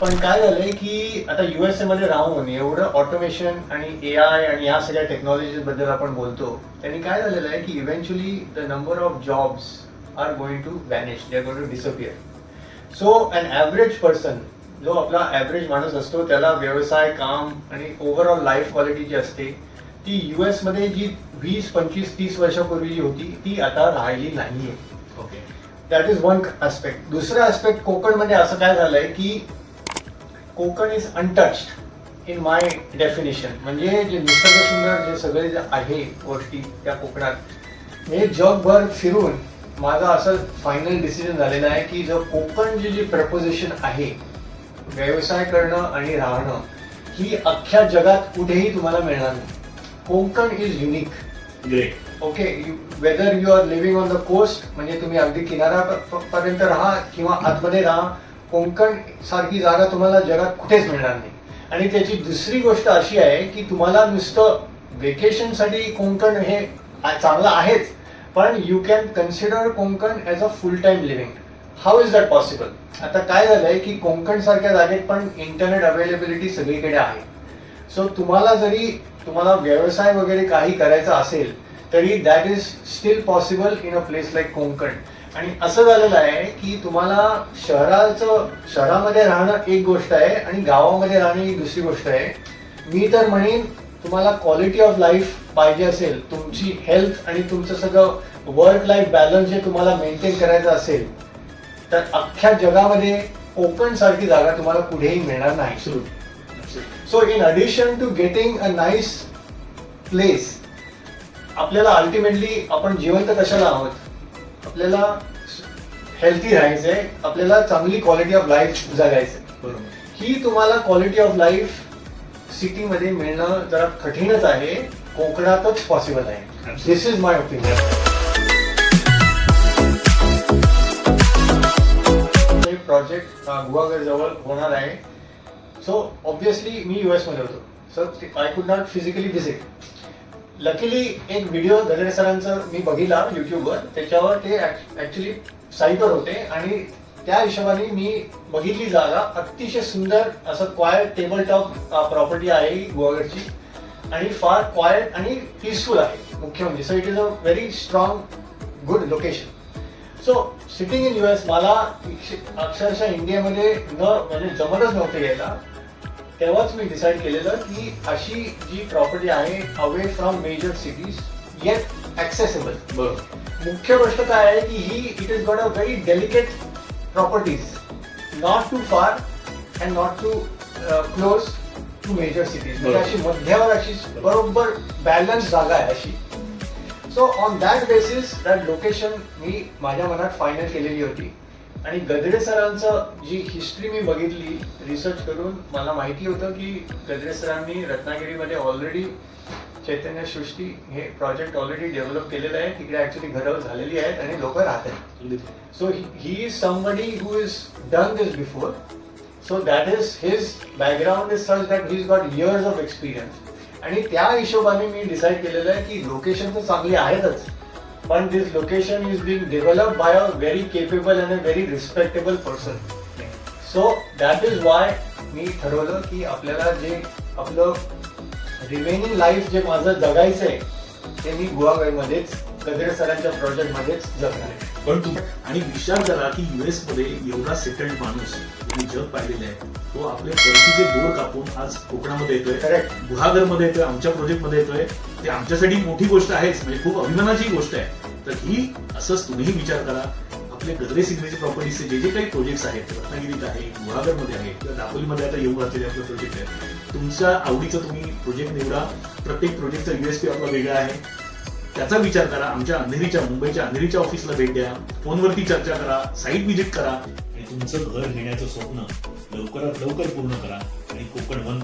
पण काय झालंय की आता युएसए मध्ये राहून एवढं ऑटोमेशन आणि ए आय आणि या सगळ्या टेक्नॉलॉजी बद्दल आपण बोलतो त्यांनी काय झालेलं आहे की eventually the number of jobs are going to vanish they are going to disappear so an average person जो आपला ॲव्हरेज माणूस असतो त्याला व्यवसाय काम आणि ओव्हरऑल लाईफ क्वालिटी जी असते ती युएसमध्ये जी वीस पंचवीस तीस वर्षापूर्वी जी होती ती आता राहिली नाहीये. Okay that is one aspect दुसरं ऍस्पेक्ट कोकणमध्ये असं काय झालंय की Konkan is untouched in my definition म्हणजे जे निसर्ग सुंदर जे सगळे जे आहे गोष्टी त्या कोकणात हे जगभर फिरून माझं असं फायनल डिसिजन झालेलं आहे की जो कोकण जी जी प्रपोजिशन आहे व्यवसाय करणं आणि राहणं ही अख्ख्या जगात कुठेही तुम्हाला मिळणार नाही. Konkan is unique great okay weather you are living on the coast म्हणजे तुम्ही अगदी किनाऱ्यापर्यंत राहा किंवा आतमध्ये राहा कोंकण सारखी जागा तुम्हाला जगात कुठेच मिळणार नाही. आणि त्याची दुसरी गोष्ट अशी आहे की तुम्हाला नुसतं वेकेशनसाठी कोंकण हे चांगलं आहेच पण you can consider Konkan as a full time living how is that possible आता काय झालंय की कोंकण सारख्या जागेत पण इंटरनेट अवेलेबिलिटी सगळीकडे आहे. सो तुम्हाला जरी तुम्हाला व्यवसाय वगैरे काही करायचा असेल तरी that is still possible in a place like Konkan आणि असं झालेलं आहे की तुम्हाला शहराचं शहरामध्ये राहणं एक गोष्ट आहे आणि गावामध्ये राहणं ही दुसरी गोष्ट आहे. मी तर म्हणेन तुम्हाला क्वालिटी ऑफ लाईफ पाहिजे असेल तुमची हेल्थ आणि तुमचं सगळं वर्क लाईफ बॅलन्स जे तुम्हाला मेंटेन करायचं असेल तर अख्ख्या जगामध्ये कोकण सारखी जागा तुम्हाला कुठेही मिळणार नाही. So in addition to getting a nice place आपल्याला अल्टिमेटली आपण जिवंत कशाला आहोत? आपल्याला हेल्थी राहायचंय आपल्याला चांगली क्वालिटी ऑफ लाईफ जगायचंय. बरोबर. ही तुम्हाला क्वालिटी ऑफ लाईफ सिटीमध्ये मिळणं जरा कठीणच आहे कोकणातच पॉसिबल आहे. This is my opinion project Guhagar जवळ होणार आहे. सो ऑब्विसली मी युएसमध्ये होतो. So I could not physically visit luckily एक व्हिडिओ गजरे सरांचा मी बघितला युट्यूबवर त्याच्यावर ते ऍक्च्युली साईटवर होते आणि त्या हिशोबाने मी बघितली जागा. अतिशय सुंदर असं क्वायट टेबल टॉप प्रॉपर्टी आहे ही आणि फार क्वायट आणि पीसफुल आहे. मुख्य म्हणजे. So it is a very strong good location so sitting in US मला अक्षरशः इंडियामध्ये न म्हणजे जमतच नव्हते यायला. तेव्हाच मी डिसाईड केलेलं की अशी जी प्रॉपर्टी आहे away from major cities yet accessible बरोबर. मुख्य गोष्ट काय आहे की ही it is got a very delicate properties not too far and not too close to major cities म्हणजे. अशी मध्यावर अशी बरोबर बॅलन्स जागा आहे अशी. So on that basis that location मी माझ्या मनात फायनल केलेली होती. आणि गद्रे सरांचं जी हिस्ट्री मी बघितली रिसर्च करून मला माहिती होतं की गद्रे सरांनी रत्नागिरीमध्ये ऑलरेडी चैतन्य सृष्टी हे प्रोजेक्ट ऑलरेडी डेव्हलप केलेलं आहे तिकडे ऍक्च्युली घरं झालेली आहेत आणि लोक राहत आहेत he, he is somebody who has done this before. So that is his background is such that he's got years of experience. आणि त्या हिशोबाने मी डिसाईड केलेलं आहे की लोकेशन तर चांगली आहेतच पण this location is being develop by a very capable and a very respectable person so that is why मी ठरवलं की आपल्याला जे आपलं रिमेनिंग लाईफ जे माझं जगायचं आहे ते मी गुहागरमध्येच गजरे सरांच्या प्रोजेक्टमध्येच जगणार आहे पण आणि विचार करा की युएसमध्ये एवढा सेटल्ड माणूस ज्यांनी जग पाहिलेलं आहे. तो आपले परतीचे दोर कापून आज कोकणामध्ये येतोय Correct. गुहागरमध्ये येतोय आमच्या प्रोजेक्टमध्ये येतोय. ते आमच्यासाठी मोठी गोष्ट आहेच म्हणजे खूप अभिमानाची गोष्ट आहे. तर ही असंच तुम्ही विचार करा. आपले गजरे सिग्नेचर प्रॉपर्टीचे जे जे काही प्रोजेक्ट्स आहेत रत्नागिरीत आहे गुहागरमध्ये आहे किंवा दापोलीमध्ये आता येऊ घातलेले आपले प्रोजेक्ट आहे तुमच्या आवडीचं तुम्ही प्रोजेक्ट निवडा. प्रत्येक प्रोजेक्टचा युएसपी आपला वेगळा आहे. त्याचा विचार करा. आमच्या अंधेरीच्या मुंबईच्या अंधेरीच्या ऑफिसला भेट द्या. फोनवरती चर्चा करा. साईट व्हिजिट करा. आणि तुमचं घर घेण्याचं स्वप्न लवकरात लवकर पूर्ण करा आणि कोकण वंत